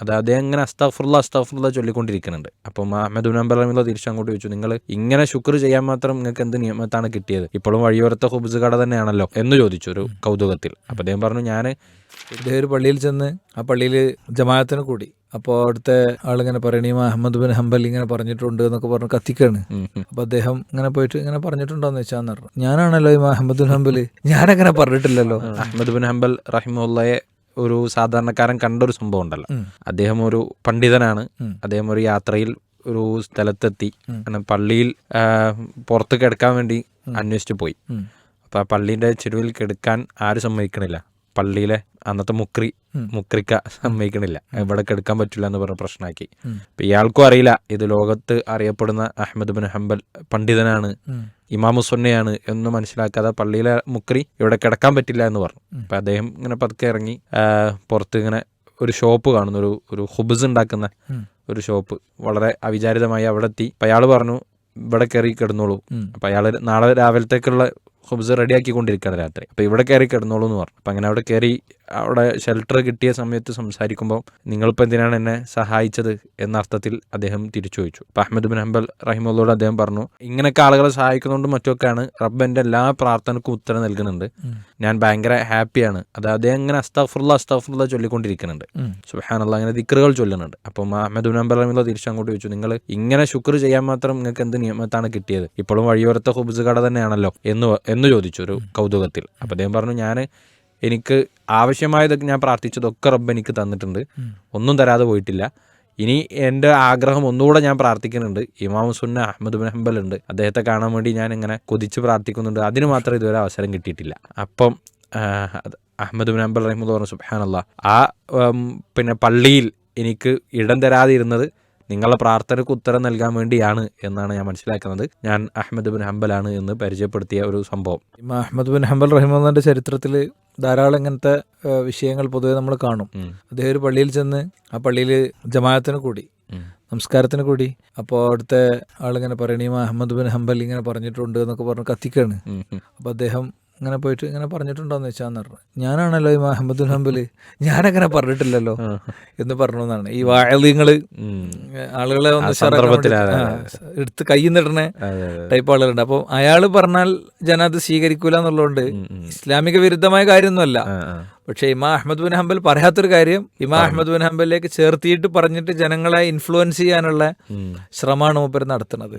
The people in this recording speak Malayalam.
അത് അദ്ദേഹം ഇങ്ങനെ അസ്താഫുള്ള അസ്താഫുള്ള ചൊല്ലിക്കൊണ്ടിരിക്കുന്നുണ്ട്. അപ്പം അഹമ്മദ് റഹിമുള്ള തിരിച്ചു അങ്ങോട്ട് ചോദിച്ചു നിങ്ങൾ ഇങ്ങനെ ശുക്ർ ചെയ്യാൻ മാത്രം നിങ്ങൾക്ക് എന്ത് നിയമത്താണ് കിട്ടിയത്? ഇപ്പോഴും വഴിയോരത്തെ ഹുബ്സ് കട തന്നെയാണല്ലോ? എന്ന് ചോദിച്ചു ഒരു കൗതുകത്തിൽ. അപ്പം അദ്ദേഹം പറഞ്ഞു ഞാൻ ഇദ്ദേഹം ഒരു പള്ളിയിൽ ചെന്ന് ആ പള്ളിയിൽ ജമാഅത്തിന് കൂടി. അപ്പോൾ അവിടുത്തെ ആളിങ്ങനെ പറയണ ഈ അഹമ്മദ് ബിൻ ഹംബൽ ഇങ്ങനെ പറഞ്ഞിട്ടുണ്ട് എന്നൊക്കെ പറഞ്ഞ് കത്തിക്കാണ്. അപ്പൊ അദ്ദേഹം ഇങ്ങനെ പോയിട്ട് ഇങ്ങനെ പറഞ്ഞിട്ടുണ്ടോന്ന് വെച്ചാന്ന് പറഞ്ഞു. ഞാനാണല്ലോ ഈ അഹമ്മദ് ബിൻ ഹംബൽ ഞാനങ്ങനെ പറഞ്ഞിട്ടില്ലല്ലോ. അഹമ്മദ് ബിൻ ഹംബൽ റഹിമുള്ളയെ ഒരു സാധാരണക്കാരൻ കണ്ട ഒരു സംഭവം ഉണ്ടല്ലോ. അദ്ദേഹം ഒരു പണ്ഡിതനാണ്. അദ്ദേഹം ഒരു യാത്രയിൽ ഒരു സ്ഥലത്തെത്തി. അങ്ങനെ പള്ളിയിൽ പുറത്ത് കിടക്കാൻ വേണ്ടി അന്വേഷിച്ചു പോയി. അപ്പോൾ അപ്പൊ ആ പള്ളിന്റെ ചെരുവിൽ കിടക്കാൻ ആരും സമ്മതിക്കണില്ല. പള്ളിയിലെ അന്നത്തെ മുക്രി മുക്രിക്ക സമ്മതിക്കണില്ല. ഇവിടെ കിടക്കാൻ പറ്റില്ല എന്ന് പറഞ്ഞ പ്രശ്നമാക്കി ഉം. അപ്പൊ ഇയാൾക്കും അറിയില്ല ഇത് ലോകത്ത് അറിയപ്പെടുന്ന അഹമ്മദ് ബിൻ ഹംബൽ പണ്ഡിതനാണ് ഇമാമു സുന്നയാണ് എന്ന് മനസ്സിലാക്കാതെ പള്ളിയിലെ മുക്രി ഇവിടെ കിടക്കാൻ പറ്റില്ല എന്ന് പറഞ്ഞു. അപ്പൊ അദ്ദേഹം ഇങ്ങനെ പതുക്കെ ഇറങ്ങി പുറത്ത് ഇങ്ങനെ ഒരു ഷോപ്പ് കാണുന്നു ഒരു ഒരു ഹുബ്സ് ഉണ്ടാക്കുന്ന ഒരു ഷോപ്പ്. വളരെ അവിചാരിതമായി അവിടെ എത്തി. അപ്പൊ അയാൾ പറഞ്ഞു ഇവിടെ കയറി കിടന്നോളൂ. അപ്പൊ അയാൾ നാളെ രാവിലത്തേക്കുള്ള ഹുബ്സ് റെഡിയാക്കിക്കൊണ്ടിരിക്കുകയാണ് രാത്രി. അപ്പോൾ ഇവിടെ കയറി കിടന്നോളൂ എന്ന് പറഞ്ഞു. അപ്പോൾ അങ്ങനെ അവിടെ കയറി അവിടെ ഷെൽട്ടർ കിട്ടിയ സമയത്ത് സംസാരിക്കുമ്പോൾ നിങ്ങളിപ്പോൾ എന്തിനാണ് എന്നെ സഹായിച്ചത് എന്ന അർത്ഥത്തിൽ അദ്ദേഹം തിരിച്ചു ചോദിച്ചു അപ്പോൾ അഹമ്മദ് ബിൻ ഹംബൽ റഹിമുള്ളോട് അദ്ദേഹം പറഞ്ഞു ഇങ്ങനെയൊക്കെ ആളുകളെ സഹായിക്കുന്നതുകൊണ്ട് മറ്റൊക്കെയാണ് റബ്ബ് എന്റെ എല്ലാ പ്രാർത്ഥനക്കും ഉത്തരം നൽകുന്നുണ്ട്. ഞാൻ ഭയങ്കര ഹാപ്പിയാണ്. അത് അദ്ദേഹം ഇങ്ങനെ അസ്താഫുള്ള അസ്താഫുള്ള ചൊല്ലിക്കൊണ്ടിരിക്കുന്നുണ്ട്. സുഹാൻ സുഹാനുള്ള അങ്ങനെ ദിക്കറുകൾ ചൊല്ലുന്നുണ്ട്. അപ്പം അഹമ്മദ് ബിൻ ഹംബൽ റഹിമുള്ള തിരിച്ചു അങ്ങോട്ട് ചോദിച്ചു നിങ്ങൾ ഇങ്ങനെ ശുക്ർ ചെയ്യാൻ മാത്രം നിങ്ങൾക്ക് എന്ത് നിയമത്താണ് കിട്ടിയത്? ഇപ്പോഴും വഴിയോരത്തെ ഹുബ്സ് കട തന്നെയാണല്ലോ? എന്ന് എന്ന് ചോദിച്ചു ഒരു കൗതുകത്തിൽ. അപ്പം അദ്ദേഹം പറഞ്ഞു ഞാൻ എനിക്ക് ആവശ്യമായതൊക്കെ ഞാൻ പ്രാർത്ഥിച്ചതൊക്കെ റബ്ബ് എനിക്ക് തന്നിട്ടുണ്ട്. ഒന്നും തരാതെ പോയിട്ടില്ല. ഇനി എന്റെ ആഗ്രഹം ഒന്നുകൂടെ ഞാൻ പ്രാർത്ഥിക്കുന്നുണ്ട്. ഇമാം സുന്ന അഹമ്മദ് ബിൻ ഹംബൽ ഉണ്ട്. അദ്ദേഹത്തെ കാണാൻ വേണ്ടി ഞാൻ ഇങ്ങനെ കൊതിച്ച് പ്രാർത്ഥിക്കുന്നുണ്ട്. അതിന് മാത്രം ഇതുവരെ അവസരം കിട്ടിയിട്ടില്ല. അപ്പം അഹമ്മദ് ബിൻ ഹംബൽ റഹിമു പറഞ്ഞു സുബാനല്ല ആ പിന്നെ പള്ളിയിൽ എനിക്ക് ഇടം തരാതെ ഇരുന്നത് നിങ്ങളുടെ പ്രാർത്ഥനയ്ക്ക് ഉത്തരം നൽകാൻ വേണ്ടിയാണ് എന്നാണ് ഞാൻ മനസ്സിലാക്കുന്നത് ഞാൻ അഹമ്മദ് ബിൻ ഹംബലാണ് എന്ന് പരിചയപ്പെടുത്തിയ ഒരു സംഭവം ഇമാം അഹമ്മദ് ബിൻ ഹംബൽ റഹിമുള്ളന്റെ ചരിത്രത്തിൽ ധാരാളം ഇങ്ങനത്തെ വിഷയങ്ങൾ പൊതുവെ നമ്മൾ കാണും. അദ്ദേഹം ഒരു പള്ളിയിൽ ചെന്ന് ആ പള്ളിയിൽ ജമാഅത്തിന് കൂടി. നമസ്കാരത്തിന് കൂടി അപ്പോൾ അവിടുത്തെ ആളിങ്ങനെ പറയണ അഹമ്മദ് ബിൻ ഹംബൽ ഇങ്ങനെ പറഞ്ഞിട്ടുണ്ട് എന്നൊക്കെ പറഞ്ഞ് കത്തിക്കാണ്. അപ്പോൾ അദ്ദേഹം ഇങ്ങനെ പോയിട്ട് ഇങ്ങനെ പറഞ്ഞിട്ടുണ്ടോന്ന് വെച്ചാന്ന് പറഞ്ഞു. ഞാനാണല്ലോ ഈ അഹമ്മദ് ബിൻ ഹംബൽ ഞാനങ്ങനെ പറഞ്ഞിട്ടില്ലല്ലോ എന്ന് പറഞ്ഞു എന്നാണ് ഈ വായലിങ്ങൾ ആളുകളെ ഒന്ന് എടുത്ത് കൈ നിടണ. ടൈപ്പ് ആളുകളുണ്ട്. അപ്പോൾ അയാൾ പറഞ്ഞാൽ ജന അത് സ്വീകരിക്കൂല എന്നുള്ളതുകൊണ്ട്. ഇസ്ലാമിക വിരുദ്ധമായ കാര്യമൊന്നുമല്ല. പക്ഷേ ഇമാ അഹമ്മദ് ബിൻ ഹംബൽ പറയാത്തൊരു കാര്യം ഇമാ അഹമ്മദ് ബിൻ ഹംബലിലേക്ക് ചേർത്തിയിട്ട് പറഞ്ഞിട്ട് ജനങ്ങളെ ഇൻഫ്ലുവൻസ് ചെയ്യാനുള്ള. ശ്രമമാണ് മൂപ്പർ നടത്തുന്നത്.